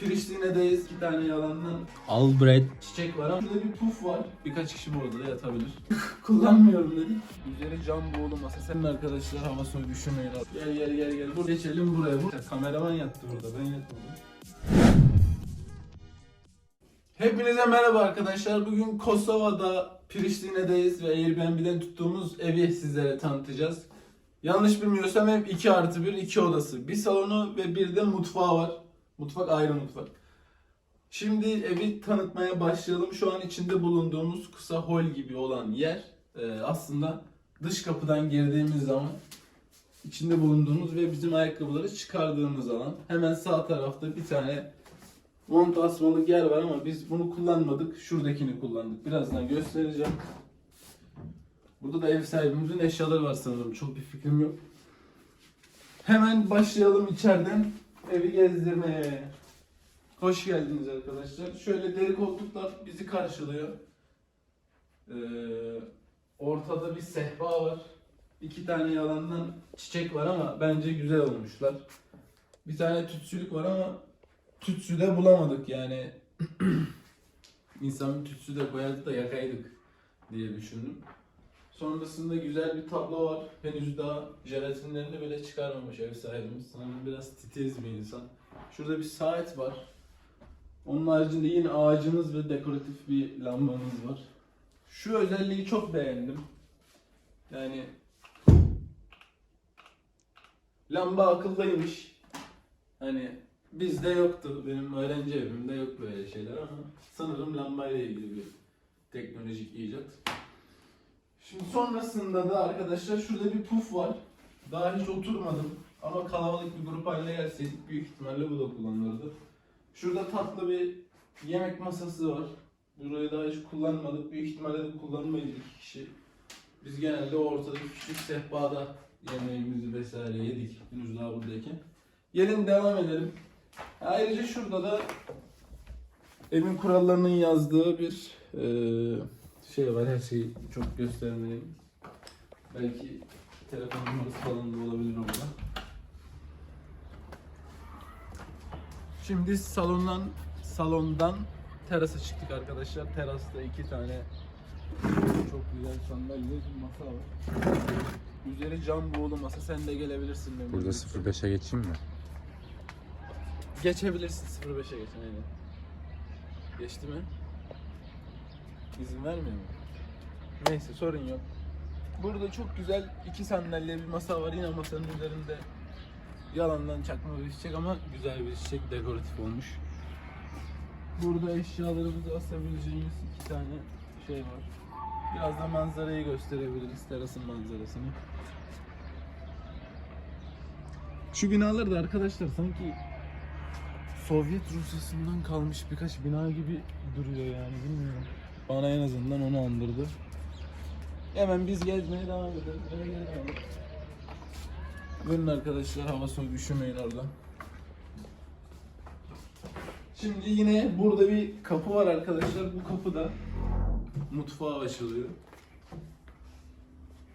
Priştine'deyiz. İki tane yalandan Albrecht. çiçek var ama şurada bir puf var. Birkaç kişi bu odada yatabilir. Kullanmıyorum dedik. Üzeri cam buğulu masa. Senin arkadaşlar hava soğuğu düşünmeyin. abi. Gel gel gel gel. Bur geçelim buraya. Bu kameraman yattı burada. Ben yatmadım. Hepinize merhaba arkadaşlar. Bugün Kosova'da Priştine'deyiz ve Airbnb'den tuttuğumuz evi sizlere tanıtacağız. Yanlış bilmiyorsam ev 2 artı 1, 2 odası. Bir salonu ve bir de mutfağı var. Mutfak ayrı mutfak. Şimdi evi tanıtmaya başlayalım. Şu an içinde bulunduğumuz kısa hol gibi olan yer e, aslında dış kapıdan girdiğimiz zaman içinde bulunduğumuz ve bizim ayakkabıları çıkardığımız alan. Hemen sağ tarafta bir tane mont asmalık yer var ama biz bunu kullanmadık. Şuradakini kullandık. Birazdan göstereceğim. Burada da ev sahibimizin eşyaları var sanırım. Çok bir fikrim yok. Hemen başlayalım içeriden evi gezdirmeye. Hoş geldiniz arkadaşlar. Şöyle deri koltuklar bizi karşılıyor. Ee, ortada bir sehpa var. İki tane yalandan çiçek var ama bence güzel olmuşlar. Bir tane tütsülük var ama tütsü de bulamadık yani. İnsanın tütsü de koyardı da yakaydık diye düşündüm. Sonrasında güzel bir tablo var. Henüz daha jelatinlerini bile çıkarmamış ev sahibimiz. Sanırım biraz titiz bir insan. Şurada bir saat var. Onun haricinde yine ağacımız ve dekoratif bir lambamız var. Şu özelliği çok beğendim. Yani lamba akıllıymış. Hani bizde yoktu. Benim öğrenci evimde yok böyle şeyler ama sanırım lambayla ilgili bir teknolojik icat. Şimdi sonrasında da arkadaşlar şurada bir puf var. Daha hiç oturmadım ama kalabalık bir grup haline gelseydik büyük ihtimalle bu da kullanılırdı. Şurada tatlı bir yemek masası var. Burayı daha hiç kullanmadık. Büyük ihtimalle de kullanmayız iki kişi. Biz genelde ortadaki küçük sehpada yemeğimizi vesaire yedik. Henüz daha buradayken. Gelin devam edelim. Ayrıca şurada da evin kurallarının yazdığı bir eee, şey var. Her şeyi çok göstermeyeyim. Belki telefon numarası falan da olabilir orada. Şimdi salondan salondan terasa çıktık arkadaşlar. Terasta iki tane çok güzel sandalye, bir masa var. Üzeri cam buğulu masa. Sen de gelebilirsin. benim Burada yanıma. 05'e geçeyim mi? Geçebilirsin 05'e geçen aynen. Geçti mi? İzin vermiyor mu? Neyse sorun yok. Burada çok güzel iki sandalye bir masa var. Yine masanın üzerinde yalandan çakma bir çiçek ama güzel bir çiçek dekoratif olmuş. Burada eşyalarımızı asabileceğimiz iki tane şey var. Biraz da manzarayı gösterebiliriz. Terasın manzarasını. Şu binalar da arkadaşlar sanki Sovyet Rusyası'ndan kalmış birkaç bina gibi duruyor yani bilmiyorum. Bana en azından onu andırdı. Hemen biz gezmeye devam edelim. Eve. Buyurun arkadaşlar hava soğuk üşümeyin orada. Şimdi yine burada bir kapı var arkadaşlar. Bu kapı da mutfağa açılıyor.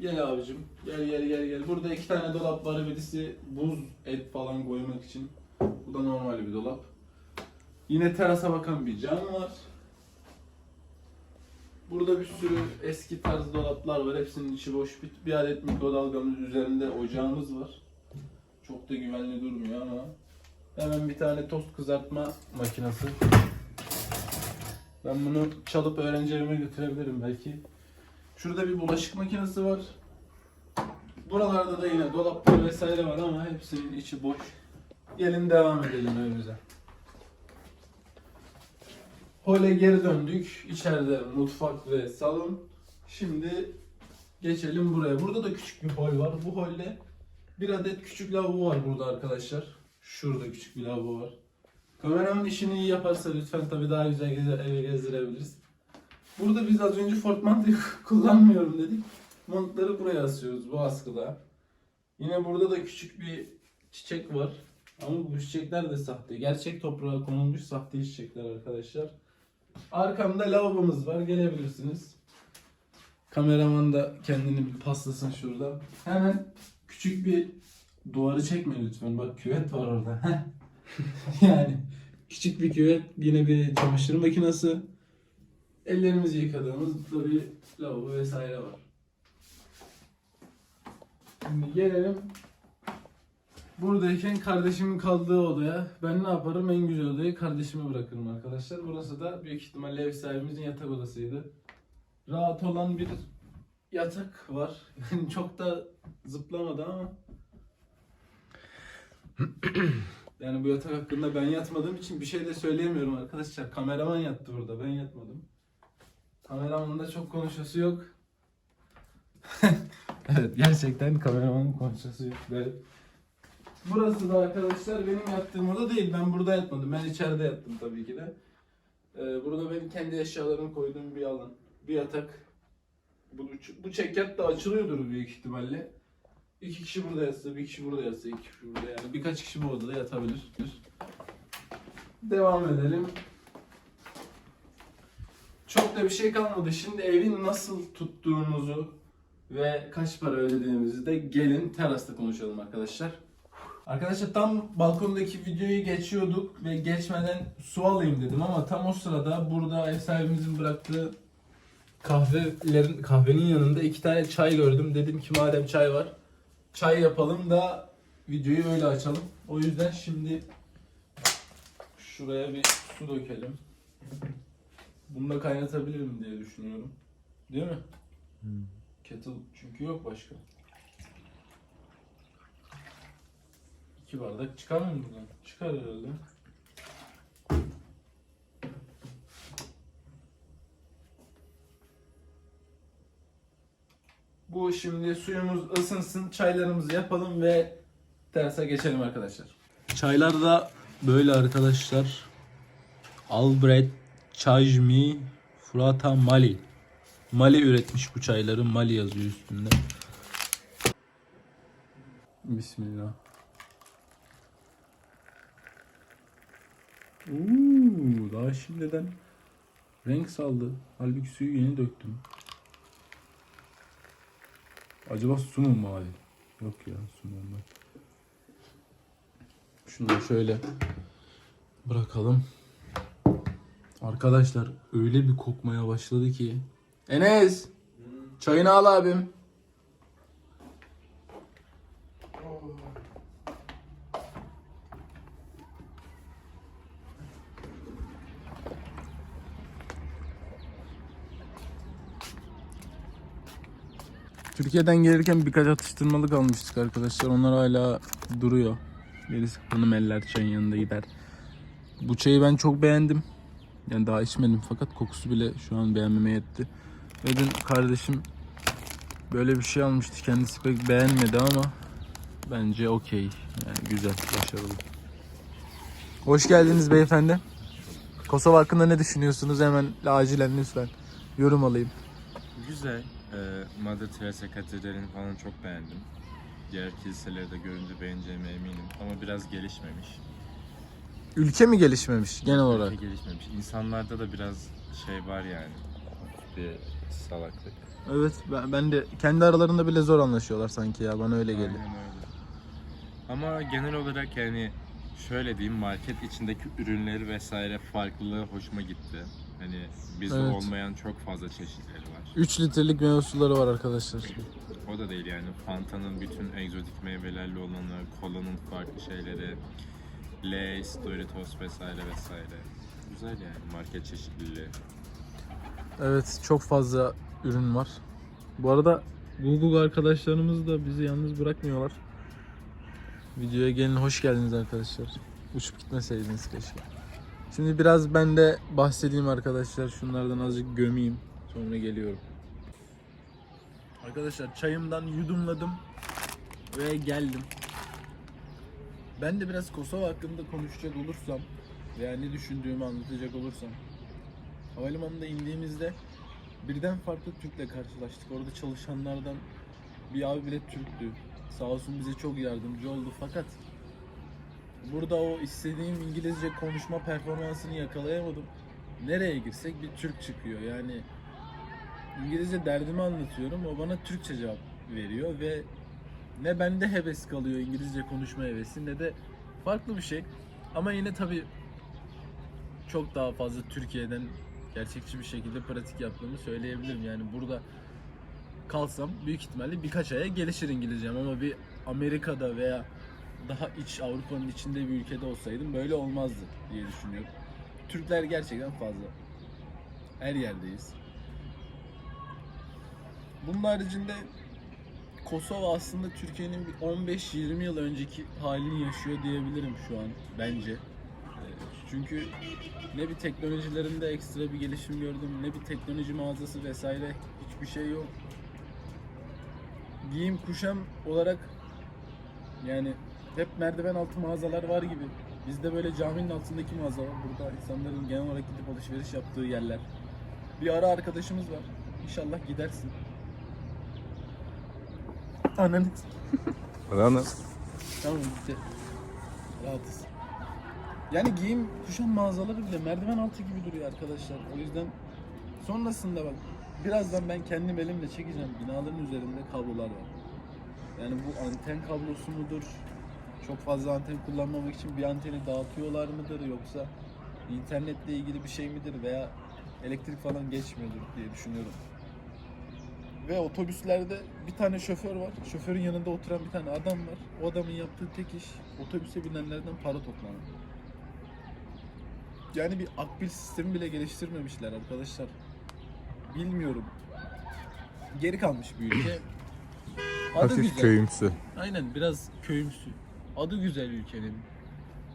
Gel abicim. Gel gel gel gel. Burada iki tane dolap var. Birisi buz et falan koymak için. Bu da normal bir dolap. Yine terasa bakan bir cam var. Burada bir sürü eski tarz dolaplar var. Hepsinin içi boş. Bir, bir adet mikrodalgamız üzerinde ocağımız var. Çok da güvenli durmuyor ama. Hemen bir tane tost kızartma makinesi. Ben bunu çalıp öğrenci evime götürebilirim belki. Şurada bir bulaşık makinesi var. Buralarda da yine dolaplar vesaire var ama hepsinin içi boş. Gelin devam edelim evimize. Hole geri döndük. İçeride mutfak ve salon. Şimdi geçelim buraya. Burada da küçük bir hol var. Bu holde bir adet küçük lavabo var burada arkadaşlar. Şurada küçük bir lavabo var. Kameraman işini iyi yaparsa lütfen tabii daha güzel geze- eve gezdirebiliriz. Burada biz az önce Ford mantıyı kullanmıyorum dedik. Montları buraya asıyoruz bu askıda. Yine burada da küçük bir çiçek var. Ama bu çiçekler de sahte. Gerçek toprağa konulmuş sahte çiçekler arkadaşlar. Arkamda lavabomuz var. Gelebilirsiniz. Kameraman da kendini bir paslasın şurada. Hemen küçük bir duvarı çekme lütfen. Bak küvet var orada. yani Küçük bir küvet, yine bir çamaşır makinesi. Ellerimizi yıkadığımız da bir lavabo vesaire var. Şimdi gelelim buradayken kardeşimin kaldığı odaya. Ben ne yaparım? En güzel odayı kardeşime bırakırım arkadaşlar. Burası da büyük ihtimalle ev sahibimizin yatak odasıydı. Rahat olan bir yatak var. Yani çok da zıplamadı ama. yani bu yatak hakkında ben yatmadığım için bir şey de söyleyemiyorum arkadaşlar. Kameraman yattı burada. Ben yatmadım. Kameramanın da çok konuşası yok. evet gerçekten kameramanın konuşası yok. Evet. Burası da arkadaşlar benim yattığım oda değil. Ben burada yatmadım. Ben içeride yattım tabii ki de. Ee, burada benim kendi eşyalarımı koyduğum bir alan. Bir yatak. Bu, bu çekyat da açılıyordur büyük ihtimalle. İki kişi burada yatsa, bir kişi burada yatsa, iki kişi burada yani birkaç kişi bu odada yatabilir. Devam edelim. Çok da bir şey kalmadı. Şimdi evi nasıl tuttuğumuzu ve kaç para ödediğimizi de gelin terasta konuşalım arkadaşlar. Arkadaşlar tam balkondaki videoyu geçiyorduk ve geçmeden su alayım dedim ama tam o sırada burada ev sahibimizin bıraktığı kahvelerin kahvenin yanında iki tane çay gördüm. Dedim ki madem çay var çay yapalım da videoyu öyle açalım. O yüzden şimdi şuraya bir su dökelim. Bunu da kaynatabilirim diye düşünüyorum. Değil mi? Kettle çünkü yok başka. İki bardak çıkar mı buradan? Çıkar herhalde. Bu şimdi suyumuz ısınsın, çaylarımızı yapalım ve terasa geçelim arkadaşlar. Çaylar da böyle arkadaşlar. Albrecht Chajmi Furata Mali. Mali üretmiş bu çayları. Mali yazıyor üstünde. Bismillah. Uuu, daha şimdiden renk saldı. Halbuki suyu yeni döktüm. Acaba su mu mavi? Yok ya su normal. Şunu şöyle bırakalım. Arkadaşlar öyle bir kokmaya başladı ki. Enes! Çayını al abim. Türkiye'den gelirken birkaç atıştırmalık almıştık arkadaşlar. Onlar hala duruyor. Gerisi hanım eller çayın yanında gider. Bu çayı ben çok beğendim. Yani daha içmedim fakat kokusu bile şu an beğenmeme yetti. Ve dün kardeşim böyle bir şey almıştı. Kendisi pek beğenmedi ama bence okey. Yani güzel, başarılı. Hoş geldiniz beyefendi. Kosova hakkında ne düşünüyorsunuz? Hemen acilen lütfen yorum alayım. Güzel. Mother Teresa Katedrali'ni falan çok beğendim. Diğer kiliseleri de görünce beğeneceğime eminim. Ama biraz gelişmemiş. Ülke mi gelişmemiş genel olarak? Ülke gelişmemiş. İnsanlarda da biraz şey var yani. Bir salaklık. Evet ben, ben de kendi aralarında bile zor anlaşıyorlar sanki ya bana öyle geliyor. Aynen öyle. Ama genel olarak yani şöyle diyeyim market içindeki ürünleri vesaire farklılığı hoşuma gitti. Hani bizde Evet. olmayan çok fazla çeşitleri var. 3 litrelik meyve suları var arkadaşlar. O da değil yani Fanta'nın bütün egzotik meyvelerle olanı, kolanın farklı şeyleri, Lay's, Doritos vesaire vesaire. Güzel yani market çeşitliliği. Evet çok fazla ürün var. Bu arada Google arkadaşlarımız da bizi yalnız bırakmıyorlar. Videoya gelin hoş geldiniz arkadaşlar. Uçup gitmeseydiniz keşke. Şimdi biraz ben de bahsedeyim arkadaşlar. Şunlardan azıcık gömeyim. Sonra geliyorum. Arkadaşlar çayımdan yudumladım ve geldim. Ben de biraz Kosova hakkında konuşacak olursam veya ne düşündüğümü anlatacak olursam havalimanında indiğimizde birden farklı Türk'le karşılaştık. Orada çalışanlardan bir abi bile Türktü. Sağ olsun bize çok yardımcı oldu fakat burada o istediğim İngilizce konuşma performansını yakalayamadım. Nereye girsek bir Türk çıkıyor. Yani İngilizce derdimi anlatıyorum. O bana Türkçe cevap veriyor ve ne bende heves kalıyor İngilizce konuşma hevesi ne de farklı bir şey. Ama yine tabii çok daha fazla Türkiye'den gerçekçi bir şekilde pratik yaptığımı söyleyebilirim. Yani burada kalsam büyük ihtimalle birkaç aya gelişir İngilizcem ama bir Amerika'da veya daha iç Avrupa'nın içinde bir ülkede olsaydım böyle olmazdı diye düşünüyorum. Türkler gerçekten fazla. Her yerdeyiz. Bunun haricinde Kosova aslında Türkiye'nin bir 15-20 yıl önceki halini yaşıyor diyebilirim şu an bence. Ee, Çünkü ne bir teknolojilerinde ekstra bir gelişim gördüm, ne bir teknoloji mağazası vesaire hiçbir şey yok. Giyim kuşam olarak yani hep merdiven altı mağazalar var gibi. Bizde böyle caminin altındaki mağaza var. Burada insanların genel olarak gidip alışveriş yaptığı yerler. Bir ara arkadaşımız var. İnşallah gidersin. Ananı Rana. Tamam bitti. Rahatız. Yani giyim kuşam mağazaları bile merdiven altı gibi duruyor arkadaşlar. O yüzden sonrasında bak birazdan ben kendim elimle çekeceğim. Binaların üzerinde kablolar var. Yani bu anten kablosu mudur? Çok fazla anten kullanmamak için bir anteni dağıtıyorlar mıdır yoksa internetle ilgili bir şey midir veya elektrik falan geçmiyordur diye düşünüyorum. Ve otobüslerde bir tane şoför var. Şoförün yanında oturan bir tane adam var. O adamın yaptığı tek iş otobüse binenlerden para toplamak. Yani bir akbil sistemi bile geliştirmemişler arkadaşlar. Bilmiyorum. Geri kalmış bir ülke. Adı Hafif güzel. köyümsü. Aynen biraz köyümsü. Adı güzel ülkenin.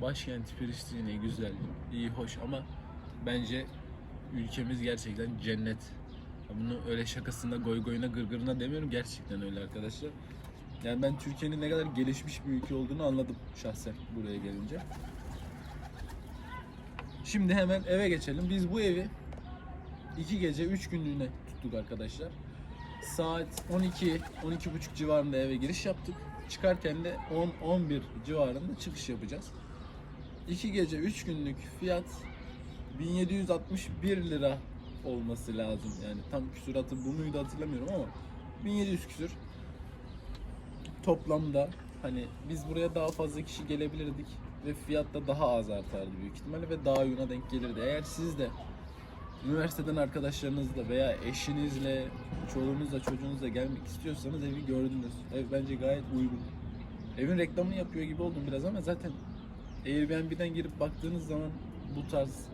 Başkenti Priştine güzel, iyi, hoş ama bence ülkemiz gerçekten cennet. Bunu öyle şakasında goy goyuna gırgırına demiyorum gerçekten öyle arkadaşlar. Yani ben Türkiye'nin ne kadar gelişmiş bir ülke olduğunu anladım şahsen buraya gelince. Şimdi hemen eve geçelim. Biz bu evi iki gece üç günlüğüne tuttuk arkadaşlar. Saat 12 12.30 civarında eve giriş yaptık. Çıkarken de 10 11 civarında çıkış yapacağız. 2 gece 3 günlük fiyat 1761 lira olması lazım. Yani tam küsuratı bu muydu hatırlamıyorum ama 1700 küsür. Toplamda hani biz buraya daha fazla kişi gelebilirdik ve fiyat da daha az artardı büyük ihtimalle ve daha uyuna denk gelirdi. Eğer siz de üniversiteden arkadaşlarınızla veya eşinizle, çoluğunuzla, çocuğunuzla gelmek istiyorsanız evi gördünüz. Ev bence gayet uygun. Evin reklamını yapıyor gibi oldum biraz ama zaten Airbnb'den girip baktığınız zaman bu tarz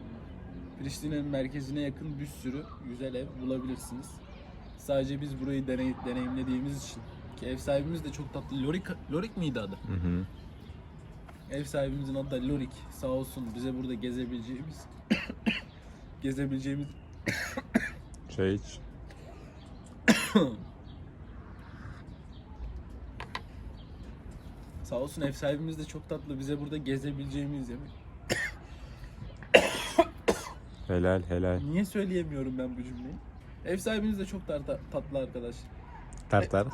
Priştine'nin merkezine yakın bir sürü güzel ev bulabilirsiniz. Sadece biz burayı deney, deneyimlediğimiz için ki ev sahibimiz de çok tatlı. Lorik, Lorik miydi adı? Hı hı. Ev sahibimizin adı da Lorik. Sağ olsun bize burada gezebileceğimiz gezebileceğimiz Çay iç. Sağ olsun ev sahibimiz de çok tatlı. Bize burada gezebileceğimiz yemek. Helal helal. Niye söyleyemiyorum ben bu cümleyi? Ev sahibimiz de çok tar- tatlı arkadaş. Tartar.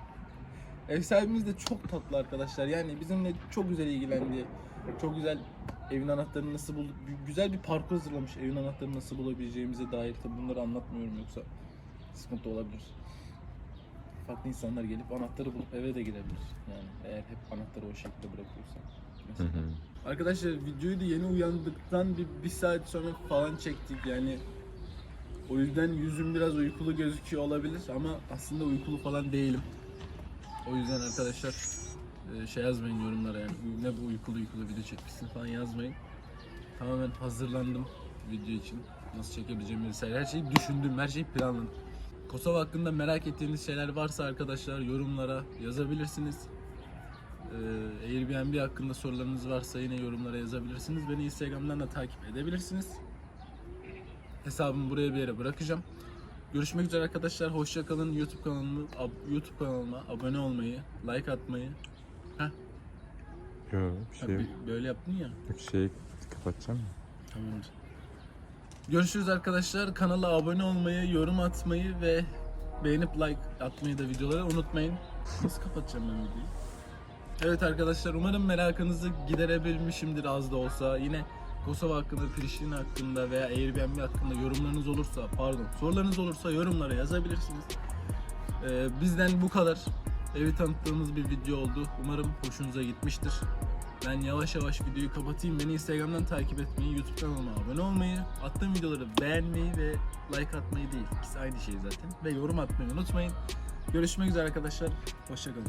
Ev sahibimiz de çok tatlı arkadaşlar. Yani bizimle çok güzel ilgilendi. Çok güzel evin anahtarını nasıl bul güzel bir parkur hazırlamış evin anahtarını nasıl bulabileceğimize dair. Tabi bunları anlatmıyorum yoksa sıkıntı olabilir. Farklı insanlar gelip anahtarı bulup eve de girebilir. Yani eğer hep anahtarı o şekilde bırakıyorsan. Hı Mesela. hı. Arkadaşlar videoyu da yeni uyandıktan bir, bir saat sonra falan çektik yani o yüzden yüzüm biraz uykulu gözüküyor olabilir ama aslında uykulu falan değilim. O yüzden arkadaşlar şey yazmayın yorumlara yani ne bu uykulu uykulu video çekmişsin falan yazmayın. Tamamen hazırlandım video için. Nasıl çekebileceğimi vesaire her şeyi düşündüm, her şeyi planladım. Kosova hakkında merak ettiğiniz şeyler varsa arkadaşlar yorumlara yazabilirsiniz. Ee, Airbnb hakkında sorularınız varsa yine yorumlara yazabilirsiniz. Beni Instagram'dan da takip edebilirsiniz. Hesabımı buraya bir yere bırakacağım. Görüşmek üzere arkadaşlar. Hoşça kalın. YouTube kanalımı ab- YouTube kanalıma abone olmayı, like atmayı. Yok bir şey yok. böyle yaptın ya. Bir şey kapatacağım mı? Tamamdır. Görüşürüz arkadaşlar. Kanala abone olmayı, yorum atmayı ve beğenip like atmayı da videolara unutmayın. Nasıl kapatacağım ben videoyu? Evet arkadaşlar umarım merakınızı giderebilmişimdir az da olsa. Yine Kosova hakkında, Priştine hakkında veya Airbnb hakkında yorumlarınız olursa, pardon sorularınız olursa yorumlara yazabilirsiniz. Ee, bizden bu kadar. Evi tanıttığımız bir video oldu. Umarım hoşunuza gitmiştir. Ben yavaş yavaş videoyu kapatayım. Beni Instagram'dan takip etmeyi, YouTube kanalıma abone olmayı, attığım videoları beğenmeyi ve like atmayı değil. İkisi aynı şey zaten. Ve yorum atmayı unutmayın. Görüşmek üzere arkadaşlar. Hoşçakalın.